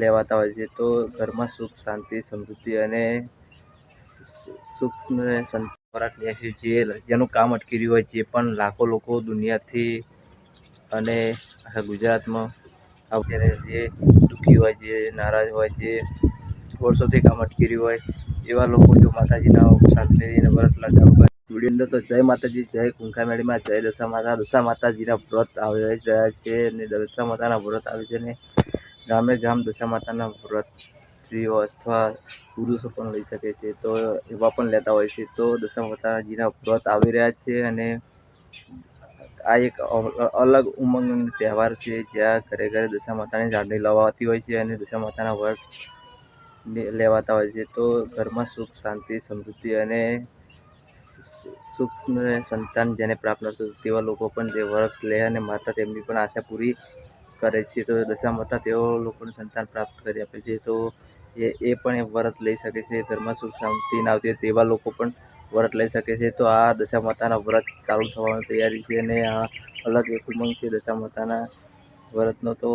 લેવાતા હોય છે. તો ઘરમાં સુખ, શાંતિ, સમૃદ્ધિ અને સુખ ને સંતોષ લે છે જે જેનું કામ અટકી રહ્યું હોય જે પણ લાખો લોકો દુનિયાથી અને આખા ગુજરાતમાં અત્યારે જે દુઃખી હોય જે નારાજ હોય જે વર્ષોથી કામ અટકી રહ્યું હોય, એવા લોકો જો માતાજીના શાંતિને વ્રત લગાવ કરે વીડિયો અંદર તો જય માતાજી, જય કુંખા મેળીમાં, જય દશા માતા દશા માતાજીના વ્રત આવી રહ્યા છે અને દશા માતાના વ્રત આવે છે ને ગામે ગામ દશા માતાના વ્રત સ્ત્રીઓ અથવા પુરુષો પણ લઈ શકે છે. તો એવા પણ લેતા હોય છે. તો દશા માતાજીના વ્રત આવી રહ્યા છે અને આ એક અલગ ઉમંગનો તહેવાર છે. જ્યાં ઘરે ઘરે દશા માતાની જાળણી લવાતી હોય છે અને દશા માતાના વ્રત લેવાતા હોય છે. તો ઘરમાં સુખ, શાંતિ, સમૃદ્ધિ અને સુખ સંતાન જેને પ્રાપ્ત થતું તેવા લોકો પણ જે વ્રત લે અને માતા તેમની પણ આશા પૂરી કરે છે, તો દશા માતા તેઓ લોકોને સંતાન પ્રાપ્ત કરી આપે છે. તો એ એ પણ એ વ્રત લઈ શકે છે, ઘરમાં સુખ શાંતિ ના આવતી તેવા લોકો પણ વ્રત લઈ શકે છે. તો આ દશા માતાના વ્રત ચાલુ થવાની તૈયારી છે અને આ અલગ એક ઉમંગ છે દશા માતાના વ્રતનો. તો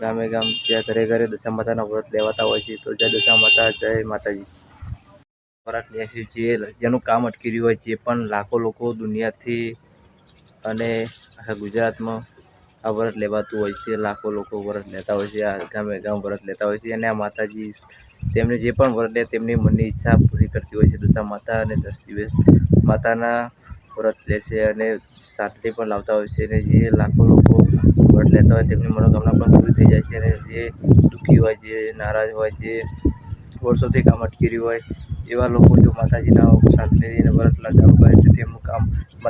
ગામે ગામ જ્યાં ઘરે ઘરે દશા માતાના વ્રત લેવાતા હોય છે, તો જય દશા માતા જય માતાજી. વ્રત લે છે જે જેનું કામ અટકી રહ્યું હોય, જે પણ લાખો લોકો દુનિયાથી અને આખા ગુજરાતમાં આ વ્રત લેવાતું હોય છે, લાખો લોકો વ્રત લેતા હોય છે, આ ગામે ગામ વ્રત લેતા હોય છે, અને આ માતાજી તેમને જે પણ વ્રત લે, તેમની મનની ઈચ્છા પૂરી કરતી હોય છે. દશા માતા અને દસ દિવસ માતાના વ્રત લે છે અને સાથે પણ લાવતા હોય છે અને જે લાખો લોકો વ્રત લેતા હોય તેમની મનોકામના પણ પૂરી થઈ જાય છે અને જે દુઃખી હોય, જે નારાજ હોય, જે વર્ષોથી કામ અટકી રહ્યું હોય, એવા લોકો જો માતાજીના શાંતિને વ્રત લગાવ કરે છે, તેમનું કામ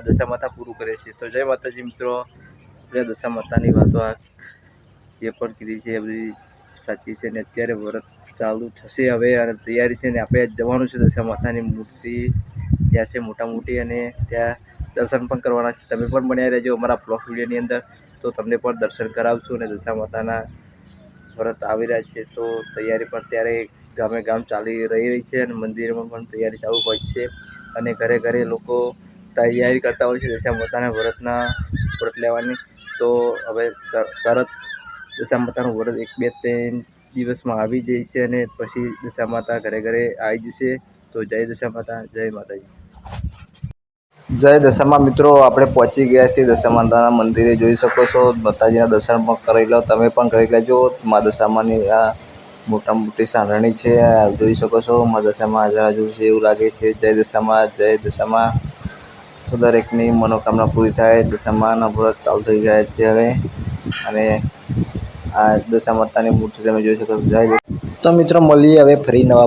દશા માતા પૂરું કરે છે. તો જય માતાજી મિત્રો. જય દશા માતાની વાતો આ જે પણ કીધી છે એ બધી સાચી છે ને અત્યારે વ્રત ચાલુ થશે હવે અને તૈયારી છે ને આપણે જવાનું છે દશા માતાની મૂર્તિ ત્યાં છે મોટા મોટી અને ત્યાં દર્શન પણ કરવાના છે. તમે પણ બન્યા રહેજો અમારા બ્લોગ વિડીયોની અંદર. તો તમને પણ દર્શન કરાવશું અને દશા માતાના વ્રત આવી રહ્યા છે. તો તૈયારી પણ ત્યારે ગામે ગામ ચાલી રહી રહી છે અને મંદિરમાં પણ તૈયારી ચાલુ હોય છે અને ઘરે ઘરે લોકો તૈયારી કરતા હોય છે દશા માતાના વ્રતના, વ્રત લેવાની. તો હવે તરત દશા માતાનું વ્રત એક બે ત્રણ દિવસમાં આવી જાય છે અને પછી દશા માતા ઘરે ઘરે આવી જશે. તો જય દશા માતા જય માતાજી. જય દશામાં મિત્રો, આપણે પહોંચી ગયા છીએ દશા માતાના મંદિરે. જોઈ શકો છો, માતાજીના દર્શન પણ કરી લો. તમે પણ કરી લેજો. મા દશામાની આ મોટા મોટી સાંઢણી છે જોઈ શકો છો, મા દશામાં હાજર હાજર છે એવું લાગે છે. જય દશામાં જય દશામાં. દરેકની મનોકામના પૂરી થાય. દશામાના વ્રત ચાલુ થઈ ગયા છે હવે. અને આ દશા માતાની મૂર્તિ તમે જોઈ શકો છો. તો મિત્રો, મળીએ હવે ફરી નવા